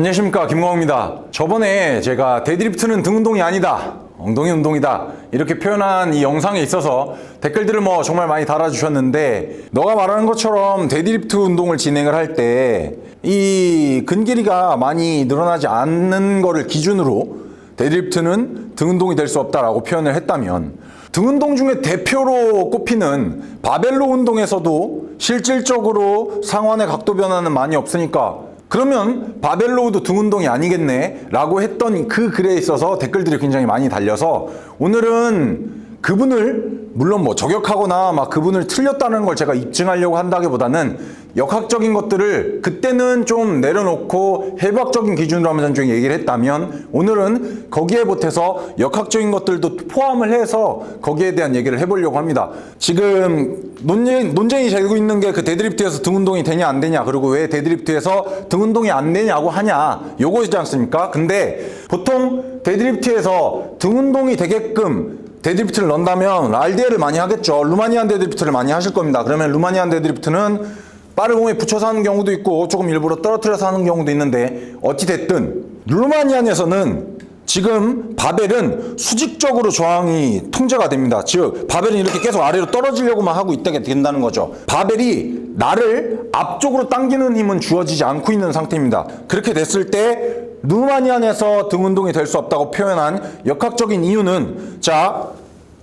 안녕하십니까 김광호입니다. 저번에 제가 데드리프트는 등 운동이 아니다. 엉덩이 운동이다. 이렇게 표현한 이 영상에 있어서 댓글들을 뭐 정말 많이 달아주셨는데 너가 말하는 것처럼 데드리프트 운동을 진행을 할 때 이 근 길이가 많이 늘어나지 않는 거를 기준으로 데드리프트는 등 운동이 될 수 없다라고 표현을 했다면 등 운동 중에 대표로 꼽히는 바벨로 운동에서도 실질적으로 상완의 각도 변화는 많이 없으니까 그러면 바벨로우도 등 운동이 아니겠네 라고 했던 그 글에 있어서 댓글들이 굉장히 많이 달려서 오늘은 그분을 물론 뭐 저격하거나 막 그분을 틀렸다는 걸 제가 입증하려고 한다기보다는 역학적인 것들을 그때는 좀 내려놓고 해부학적인 기준으로 하면서 좀 얘기를 했다면 오늘은 거기에 보태서 역학적인 것들도 포함을 해서 거기에 대한 얘기를 해보려고 합니다. 지금 논쟁, 논쟁이 되고 있는 게 그 데드리프트에서 등 운동이 되냐 안 되냐 그리고 왜 데드리프트에서 등 운동이 안 되냐고 하냐 요거이지 않습니까? 근데 보통 데드리프트에서 등 운동이 되게끔 데드리프트를 넣는다면 RDL을 많이 하겠죠. 루마니안 데드리프트를 많이 하실 겁니다. 그러면 루마니안 데드리프트는 빠른 공에 붙여서 하는 경우도 있고 조금 일부러 떨어뜨려서 하는 경우도 있는데 어찌됐든 루마니안에서는 지금 바벨은 수직적으로 저항이 통제가 됩니다. 즉 바벨은 이렇게 계속 아래로 떨어지려고만 하고 있다게 된다는 거죠. 바벨이 나를 앞쪽으로 당기는 힘은 주어지지 않고 있는 상태입니다. 그렇게 됐을 때 루마니안에서 등 운동이 될 수 없다고 표현한 역학적인 이유는 자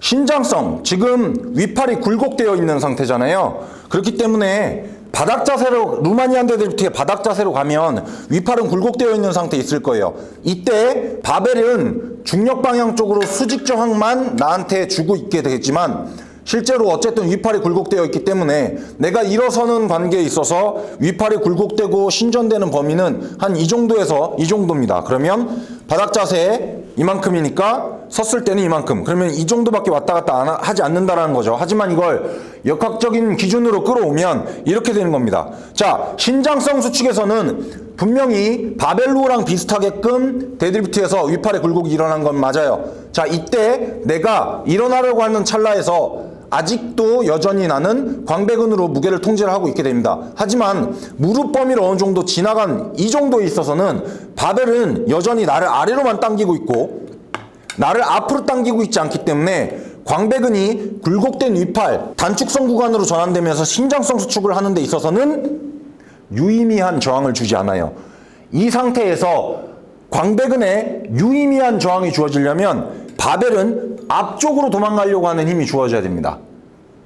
신장성 지금 위팔이 굴곡되어 있는 상태잖아요. 그렇기 때문에 바닥 자세로 루마니안 데드리프트의 바닥 자세로 가면 위팔은 굴곡되어 있는 상태에 있을 거예요. 이때 바벨은 중력 방향 쪽으로 수직 저항만 나한테 주고 있게 되겠지만 실제로 어쨌든 위팔이 굴곡되어 있기 때문에 내가 일어서는 관계에 있어서 위팔이 굴곡되고 신전되는 범위는 한 이 정도에서 이 정도입니다. 그러면 바닥 자세 이만큼이니까 섰을 때는 이만큼. 그러면 이 정도밖에 왔다 갔다 하지 않는다라는 거죠. 하지만 이걸 역학적인 기준으로 끌어오면 이렇게 되는 겁니다. 자, 신장성 수축에서는 분명히 바벨로랑 비슷하게끔 데드리프트에서 위팔의 굴곡이 일어난 건 맞아요. 자, 이때 내가 일어나려고 하는 찰나에서 아직도 여전히 나는 광배근으로 무게를 통제를 하고 있게 됩니다. 하지만 무릎 범위를 어느 정도 지나간 이 정도에 있어서는 바벨은 여전히 나를 아래로만 당기고 있고 나를 앞으로 당기고 있지 않기 때문에 광배근이 굴곡된 위팔 단축성 구간으로 전환되면서 신장성 수축을 하는 데 있어서는 유의미한 저항을 주지 않아요. 이 상태에서 광배근에 유의미한 저항이 주어지려면 바벨은 앞쪽으로 도망가려고 하는 힘이 주어져야 됩니다.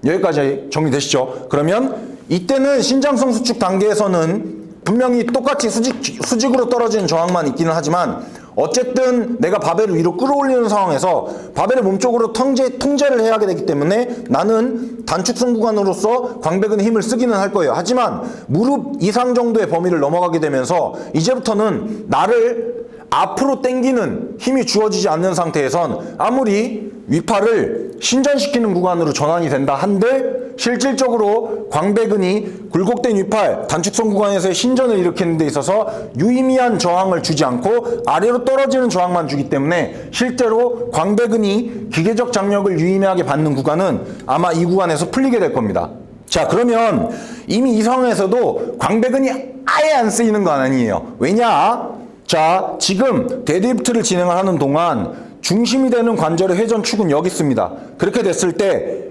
여기까지 정리되시죠? 그러면 이때는 신장성 수축 단계에서는 분명히 똑같이 수직, 수직으로 떨어지는 저항만 있기는 하지만 어쨌든 내가 바벨을 위로 끌어올리는 상황에서 바벨을 몸쪽으로 통제, 통제를 해야 되기 때문에 나는 단축성 구간으로서 광배근의 힘을 쓰기는 할 거예요. 하지만 무릎 이상 정도의 범위를 넘어가게 되면서 이제부터는 나를 앞으로 당기는 힘이 주어지지 않는 상태에선 아무리 위팔을 신전시키는 구간으로 전환이 된다 한들 실질적으로 광배근이 굴곡된 위팔 단축성 구간에서의 신전을 일으키는 데 있어서 유의미한 저항을 주지 않고 아래로 떨어지는 저항만 주기 때문에 실제로 광배근이 기계적 장력을 유의미하게 받는 구간은 아마 이 구간에서 풀리게 될 겁니다. 자 그러면 이미 이 상황에서도 광배근이 아예 안 쓰이는 건 아니에요. 왜냐? 자, 지금 데드리프트를 진행을 하는 동안 중심이 되는 관절의 회전축은 여기 있습니다. 그렇게 됐을 때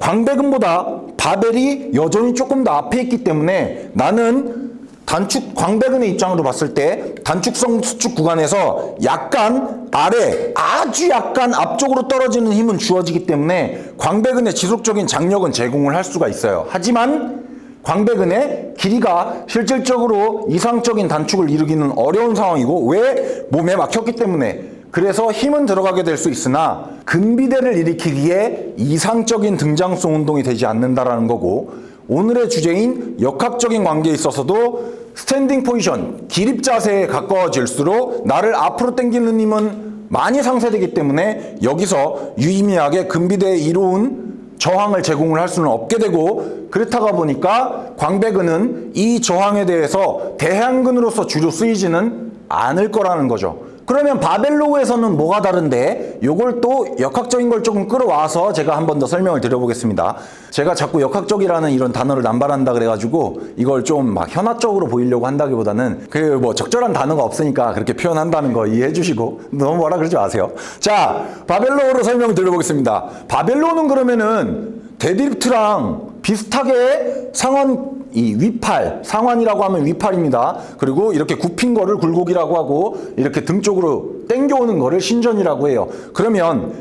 광배근보다 바벨이 여전히 조금 더 앞에 있기 때문에 나는 단축 광배근의 입장으로 봤을 때 단축성 수축 구간에서 약간 아래 아주 약간 앞쪽으로 떨어지는 힘은 주어지기 때문에 광배근의 지속적인 장력은 제공을 할 수가 있어요. 하지만 광배근의 길이가 실질적으로 이상적인 단축을 이루기는 어려운 상황이고 왜 몸에 막혔기 때문에? 그래서 힘은 들어가게 될 수 있으나 근비대를 일으키기에 이상적인 등장성 운동이 되지 않는다라는 거고 오늘의 주제인 역학적인 관계에 있어서도 스탠딩 포지션, 기립 자세에 가까워질수록 나를 앞으로 당기는 힘은 많이 상쇄되기 때문에 여기서 유의미하게 근비대에 이로운 저항을 제공을 할 수는 없게 되고 그렇다가 보니까 광배근은 이 저항에 대해서 대항근으로서 주로 쓰이지는 않을 거라는 거죠. 그러면 바벨로우에서는 뭐가 다른데 요걸 또 역학적인 걸 조금 끌어와서 제가 한 번 더 설명을 드려보겠습니다. 제가 자꾸 역학적이라는 이런 단어를 남발한다 그래가지고 이걸 좀 막 현아적으로 보이려고 한다기보다는 그 뭐 적절한 단어가 없으니까 그렇게 표현한다는 거 이해해 주시고 너무 뭐라 그러지 마세요. 자, 바벨로우로 설명 드려보겠습니다. 바벨로우는 그러면은 데드리프트랑 비슷하게 상원 이 위팔 상완이라고 하면 위팔입니다. 그리고 이렇게 굽힌 거를 굴곡이라고 하고 이렇게 등 쪽으로 당겨오는 거를 신전이라고 해요. 그러면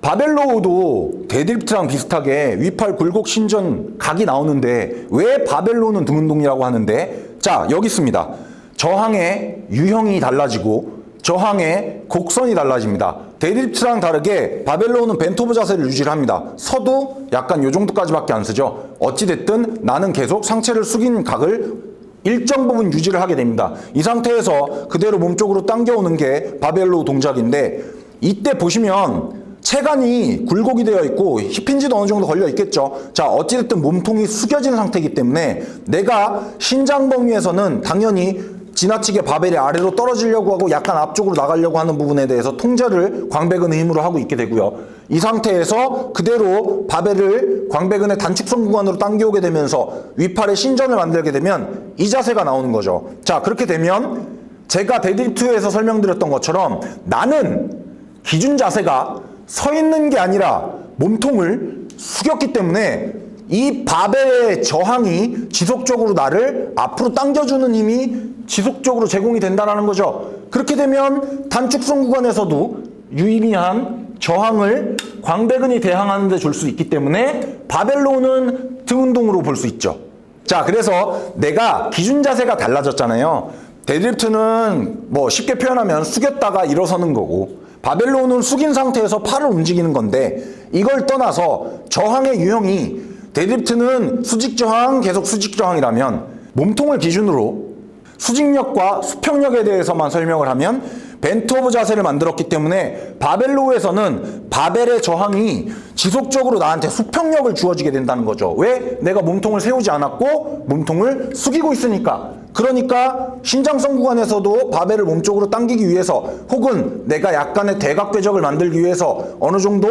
바벨로우도 데드리프트랑 비슷하게 위팔 굴곡 신전 각이 나오는데 왜 바벨로우는 등 운동이라고 하는데 자 여기 있습니다. 저항의 유형이 달라지고 저항의 곡선이 달라집니다. 데드리프트랑 다르게 바벨로우는 벤토브 자세를 유지를 합니다. 서도 약간 요 정도까지밖에 안 쓰죠. 어찌됐든 나는 계속 상체를 숙인 각을 일정 부분 유지를 하게 됩니다. 이 상태에서 그대로 몸쪽으로 당겨오는 게 바벨로우 동작인데 이때 보시면 체간이 굴곡이 되어 있고 힙힌지도 어느 정도 걸려 있겠죠. 자, 어찌됐든 몸통이 숙여진 상태이기 때문에 내가 신장 범위에서는 당연히 지나치게 바벨이 아래로 떨어지려고 하고 약간 앞쪽으로 나가려고 하는 부분에 대해서 통제를 광배근의 힘으로 하고 있게 되고요. 이 상태에서 그대로 바벨을 광배근의 단축성 구간으로 당겨오게 되면서 위팔의 신전을 만들게 되면 이 자세가 나오는 거죠. 자, 그렇게 되면 제가 데드리프트에서 설명드렸던 것처럼 나는 기준 자세가 서 있는 게 아니라 몸통을 숙였기 때문에 이 바벨의 저항이 지속적으로 나를 앞으로 당겨주는 힘이 지속적으로 제공이 된다는 거죠. 그렇게 되면 단축성 구간에서도 유의미한 저항을 광배근이 대항하는 데 줄 수 있기 때문에 바벨로는 등 운동으로 볼 수 있죠. 자, 그래서 내가 기준 자세가 달라졌잖아요. 데드리프트는 뭐 쉽게 표현하면 숙였다가 일어서는 거고 바벨로는 숙인 상태에서 팔을 움직이는 건데 이걸 떠나서 저항의 유형이 데드리프트는 수직 저항 계속 수직 저항이라면 몸통을 기준으로 수직력과 수평력에 대해서만 설명을 하면 벤트 오브 자세를 만들었기 때문에 바벨로에서는 바벨의 저항이 지속적으로 나한테 수평력을 주어지게 된다는 거죠. 왜? 내가 몸통을 세우지 않았고 몸통을 숙이고 있으니까. 그러니까 신장성 구간에서도 바벨을 몸쪽으로 당기기 위해서 혹은 내가 약간의 대각 궤적을 만들기 위해서 어느 정도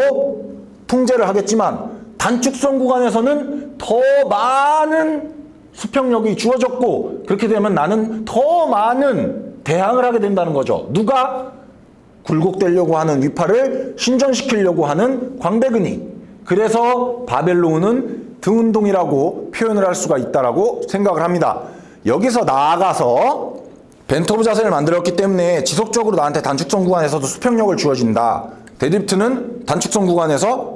통제를 하겠지만 단축성 구간에서는 더 많은 수평력이 주어졌고 그렇게 되면 나는 더 많은 대항을 하게 된다는 거죠. 누가 굴곡되려고 하는 위팔을 신전시키려고 하는 광배근이 그래서 바벨로우는 등 운동이라고 표현을 할 수가 있다라고 생각을 합니다. 여기서 나아가서 벤토브 자세를 만들었기 때문에 지속적으로 나한테 단축성 구간에서도 수평력을 주어진다. 데드리프트는 단축성 구간에서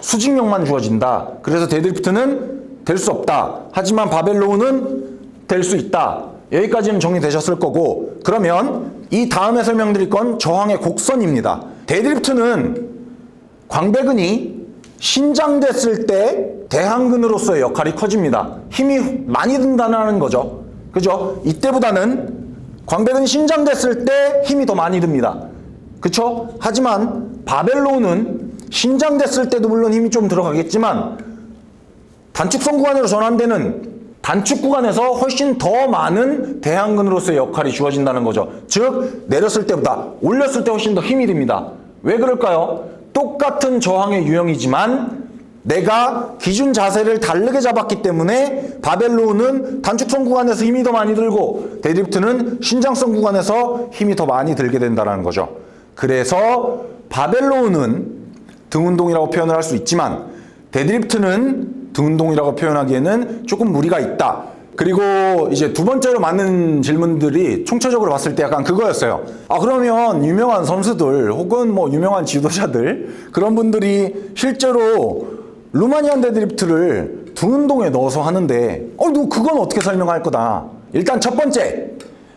수직력만 주어진다. 그래서 데드리프트는 될 수 없다. 하지만 바벨로우는 될 수 있다. 여기까지는 정리되셨을 거고 그러면 이 다음에 설명드릴 건 저항의 곡선입니다. 데드리프트는 광배근이 신장됐을 때 대항근으로서의 역할이 커집니다. 힘이 많이 든다는 거죠. 그죠? 이때보다는 광배근이 신장됐을 때 힘이 더 많이 듭니다. 그쵸? 하지만 바벨로는 신장됐을 때도 물론 힘이 좀 들어가겠지만 단축성 구간으로 전환되는 단축 구간에서 훨씬 더 많은 대항근으로서의 역할이 주어진다는 거죠. 즉 내렸을 때보다 올렸을 때 훨씬 더 힘이 듭니다. 왜 그럴까요? 똑같은 저항의 유형이지만 내가 기준 자세를 다르게 잡았기 때문에 바벨로우는 단축성 구간에서 힘이 더 많이 들고 데드리프트는 신장성 구간에서 힘이 더 많이 들게 된다는 거죠. 그래서 바벨로우는 등 운동이라고 표현을 할 수 있지만 데드리프트는 등 운동이라고 표현하기에는 조금 무리가 있다. 그리고 이제 두 번째로 맞는 질문들이 총체적으로 봤을 때 약간 그거였어요. 아, 그러면 유명한 선수들 혹은 뭐 유명한 지도자들 그런 분들이 실제로 루마니안 데드리프트를 등 운동에 넣어서 하는데 어, 너 그건 어떻게 설명할 거다. 일단 첫 번째,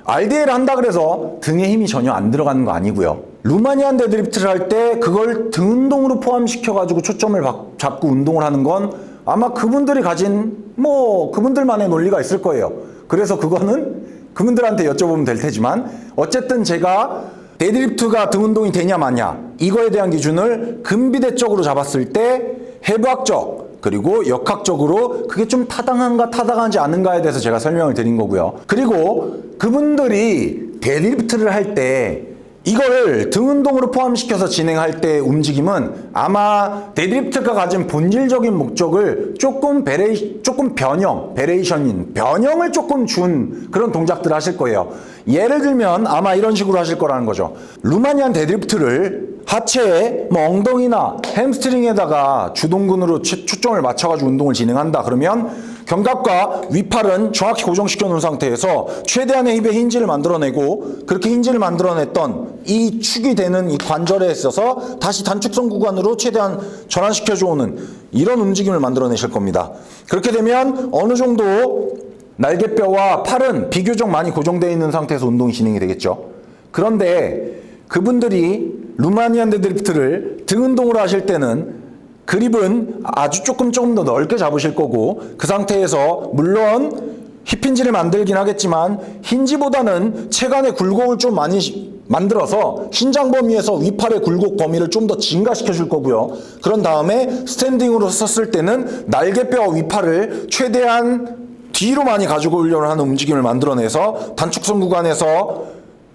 RDL 한다 그래서 등에 힘이 전혀 안 들어가는 거 아니고요. 루마니안 데드리프트를 할 때 그걸 등 운동으로 포함시켜가지고 초점을 박- 잡고 운동을 하는 건 아마 그분들이 가진 뭐 그분들만의 논리가 있을 거예요. 그래서 그거는 그분들한테 여쭤보면 될 테지만 어쨌든 제가 데드리프트가 등 운동이 되냐 마냐 이거에 대한 기준을 근비대적으로 잡았을 때 해부학적 그리고 역학적으로 그게 좀 타당한가 타당하지 않은가에 대해서 제가 설명을 드린 거고요. 그리고 그분들이 데드리프트를 할때 이거를 등 운동으로 포함시켜서 진행할 때 움직임은 아마 데드리프트가 가진 본질적인 목적을 조금 베레이 조금 변형, 베레이션인 변형을 조금 준 그런 동작들을 하실 거예요. 예를 들면 아마 이런 식으로 하실 거라는 거죠. 루마니안 데드리프트를 하체에 뭐 엉덩이나 햄스트링에다가 주동근으로 치- 초점을 맞춰가지고 운동을 진행한다. 그러면 견갑과 위팔은 정확히 고정시켜 놓은 상태에서 최대한의 힙의 힌지를 만들어내고 그렇게 힌지를 만들어냈던 이 축이 되는 이 관절에 있어서 다시 단축성 구간으로 최대한 전환시켜 주는 이런 움직임을 만들어내실 겁니다. 그렇게 되면 어느 정도 날개뼈와 팔은 비교적 많이 고정되어 있는 상태에서 운동이 진행이 되겠죠. 그런데 그분들이 루마니안 데드리프트를 등 운동으로 하실 때는 그립은 아주 조금 조금 더 넓게 잡으실 거고 그 상태에서 물론 힙힌지를 만들긴 하겠지만 힌지보다는 체간의 굴곡을 좀 많이 시- 만들어서 신장 범위에서 위팔의 굴곡 범위를 좀 더 증가시켜 줄 거고요. 그런 다음에 스탠딩으로 섰을 때는 날개뼈와 위팔을 최대한 뒤로 많이 가지고 오려고 하는 움직임을 만들어내서 단축성 구간에서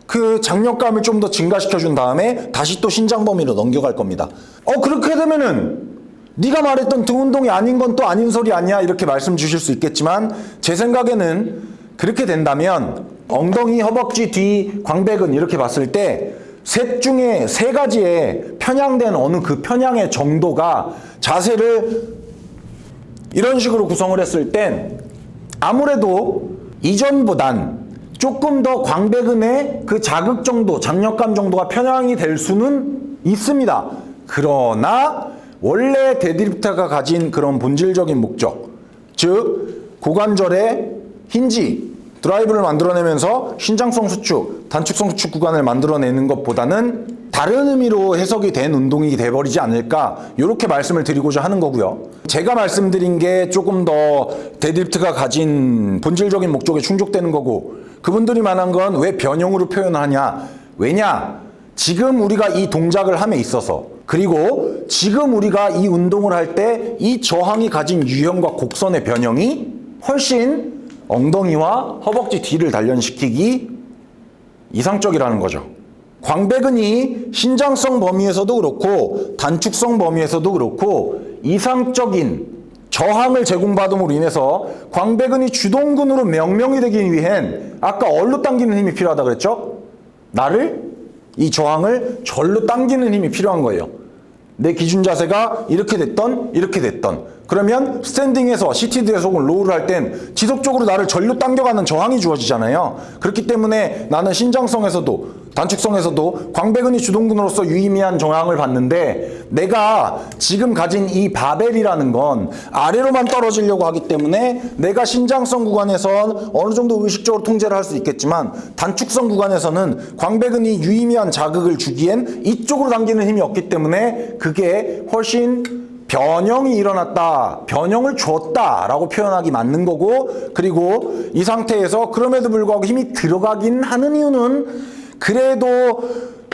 그 장력감을 좀 더 증가시켜 준 다음에 다시 또 신장 범위로 넘겨갈 겁니다. 어 그렇게 되면은 네가 말했던 등 운동이 아닌 건 또 아닌 소리 아니야 이렇게 말씀 주실 수 있겠지만 제 생각에는 그렇게 된다면 엉덩이, 허벅지, 뒤, 광배근 이렇게 봤을 때 셋 중에 세 가지의 편향된 어느 그 편향의 정도가 자세를 이런 식으로 구성을 했을 땐 아무래도 이전보단 조금 더 광배근의 그 자극 정도, 장력감 정도가 편향이 될 수는 있습니다. 그러나 원래 데드리프트가 가진 그런 본질적인 목적, 즉 고관절의 힌지, 드라이브를 만들어내면서 신장성 수축, 단축성 수축 구간을 만들어내는 것보다는 다른 의미로 해석이 된 운동이 돼버리지 않을까 이렇게 말씀을 드리고자 하는 거고요. 제가 말씀드린 게 조금 더 데드리프트가 가진 본질적인 목적에 충족되는 거고 그분들이 말한 건 왜 변형으로 표현하냐 왜냐 지금 우리가 이 동작을 함에 있어서 그리고 지금 우리가 이 운동을 할 때 이 저항이 가진 유형과 곡선의 변형이 훨씬 엉덩이와 허벅지 뒤를 단련시키기 이상적이라는 거죠. 광배근이 신장성 범위에서도 그렇고 단축성 범위에서도 그렇고 이상적인 저항을 제공받음으로 인해서 광배근이 주동근으로 명명이 되기 위hen 아까 얼로 당기는 힘이 필요하다 그랬죠? 나를 이 저항을 절로 당기는 힘이 필요한 거예요. 내 기준 자세가 이렇게 됐던 이렇게 됐던 그러면 스탠딩에서 시티드에서 혹은 로우를 할 땐 지속적으로 나를 절로 당겨가는 저항이 주어지잖아요. 그렇기 때문에 나는 신장성에서도 단축성에서도 광배근이 주동근으로서 유의미한 저항을 받는데 내가 지금 가진 이 바벨이라는 건 아래로만 떨어지려고 하기 때문에 내가 신장성 구간에선 어느 정도 의식적으로 통제를 할 수 있겠지만 단축성 구간에서는 광배근이 유의미한 자극을 주기엔 이쪽으로 당기는 힘이 없기 때문에 그게 훨씬 변형이 일어났다, 변형을 줬다라고 표현하기 맞는 거고, 그리고 이 상태에서 그럼에도 불구하고 힘이 들어가긴 하는 이유는 그래도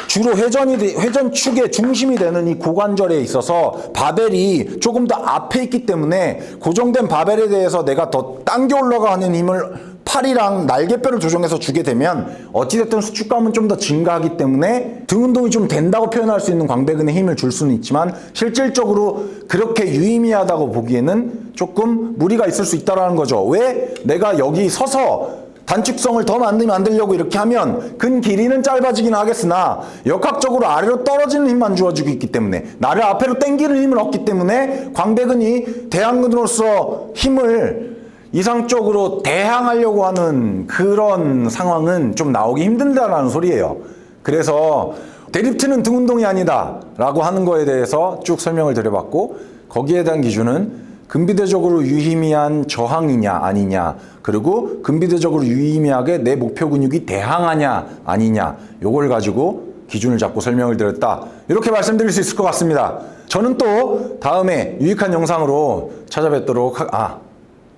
주로 회전이 돼- 회전 축의 중심이 되는 이 고관절에 있어서 바벨이 조금 더 앞에 있기 때문에 고정된 바벨에 대해서 내가 더 당겨 올라가는 힘을 팔이랑 날개뼈를 조정해서 주게 되면 어찌됐든 수축감은 좀 더 증가하기 때문에 등 운동이 좀 된다고 표현할 수 있는 광배근에 힘을 줄 수는 있지만 실질적으로 그렇게 유의미하다고 보기에는 조금 무리가 있을 수 있다라는 거죠. 왜 내가 여기 서서 단축성을 더 만들, 만들려고 이렇게 하면 근 길이는 짧아지긴 하겠으나 역학적으로 아래로 떨어지는 힘만 주어지고 있기 때문에 나를 앞으로 당기는 힘을 얻기 때문에 광배근이 대항근으로서 힘을 이상적으로 대항하려고 하는 그런 상황은 좀 나오기 힘든다라는 소리예요. 그래서 데리프트는 등 운동이 아니다 라고 하는 거에 대해서 쭉 설명을 드려봤고 거기에 대한 기준은 근비대적으로 유의미한 저항이냐 아니냐 그리고 근비대적으로 유의미하게 내 목표 근육이 대항하냐 아니냐 요걸 가지고 기준을 잡고 설명을 드렸다 이렇게 말씀드릴 수 있을 것 같습니다 저는 또 다음에 유익한 영상으로 찾아뵙도록 하... 아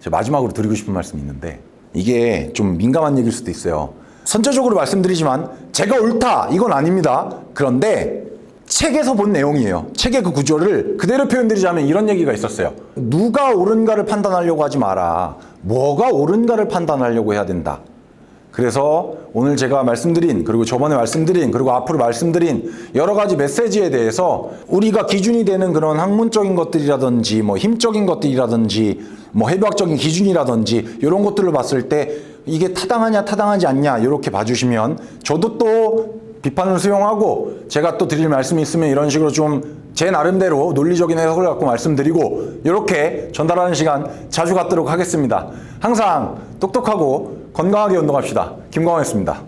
제가 마지막으로 드리고 싶은 말씀이 있는데 이게 좀 민감한 얘기일 수도 있어요 선제적으로 말씀드리지만 제가 옳다 이건 아닙니다 그런데 책에서 본 내용이에요. 책의 그 구조를 그대로 표현드리자면 이런 얘기가 있었어요. 누가 옳은가를 판단하려고 하지 마라. 뭐가 옳은가를 판단하려고 해야 된다. 그래서 오늘 제가 말씀드린 그리고 저번에 말씀드린 그리고 앞으로 말씀드린 여러 가지 메시지에 대해서 우리가 기준이 되는 그런 학문적인 것들이라든지 뭐 힘적인 것들이라든지 뭐 해부학적인 기준이라든지 이런 것들을 봤을 때 이게 타당하냐 타당하지 않냐 이렇게 봐주시면 저도 또 비판을 수용하고 제가 또 드릴 말씀이 있으면 이런 식으로 좀 제 나름대로 논리적인 해석을 갖고 말씀드리고 이렇게 전달하는 시간 자주 갖도록 하겠습니다. 항상 똑똑하고 건강하게 운동합시다. 김광호였습니다.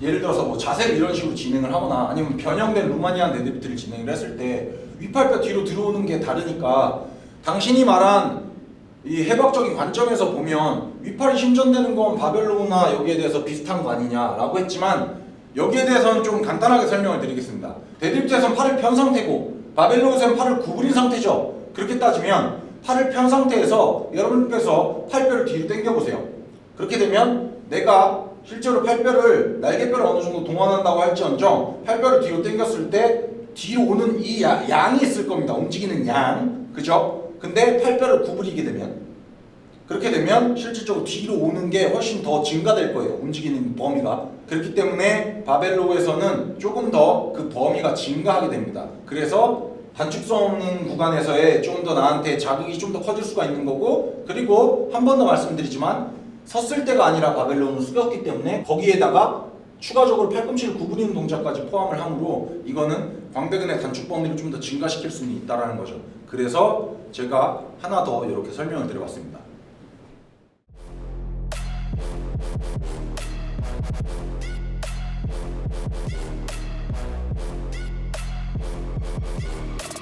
예를 들어서 뭐 자세를 이런 식으로 진행을 하거나 아니면 변형된 루마니안 데드리프트를 진행을 했을 때 윗팔뼈 뒤로 들어오는 게 다르니까 당신이 말한 이 해박적인 관점에서 보면 윗팔이 신전되는 건 바벨로나 여기에 대해서 비슷한 거 아니냐라고 했지만 여기에 대해서는 좀 간단하게 설명을 드리겠습니다. 데드리프트에서는 팔을 편 상태고 바벨로에서는 팔을 구부린 상태죠. 그렇게 따지면 팔을 편 상태에서 여러분께서 팔뼈를 뒤로 당겨 보세요. 그렇게 되면 내가 실제로 팔뼈를 날개뼈를 어느 정도 동원한다고 할지언정 팔뼈를 뒤로 당겼을 때 뒤로 오는 이 야- 양이 있을 겁니다. 움직이는 양, 그죠? 근데 팔뼈를 구부리게 되면 그렇게 되면 실질적으로 뒤로 오는 게 훨씬 더 증가될 거예요. 움직이는 범위가. 그렇기 때문에 바벨로에서는 조금 더 그 범위가 증가하게 됩니다. 그래서 단축성 없는 구간에서의 좀 더 나한테 자극이 좀 더 커질 수가 있는 거고 그리고 한 번 더 말씀드리지만 섰을 때가 아니라 바벨론은 숙였기 때문에 거기에다가 추가적으로 팔꿈치를 구부리는 동작까지 포함을 하므로 이거는 광배근의 단축 범위를 좀 더 증가시킬 수는 있다라는 거죠. 그래서 제가 하나 더 이렇게 설명을 드려봤습니다. Thank you.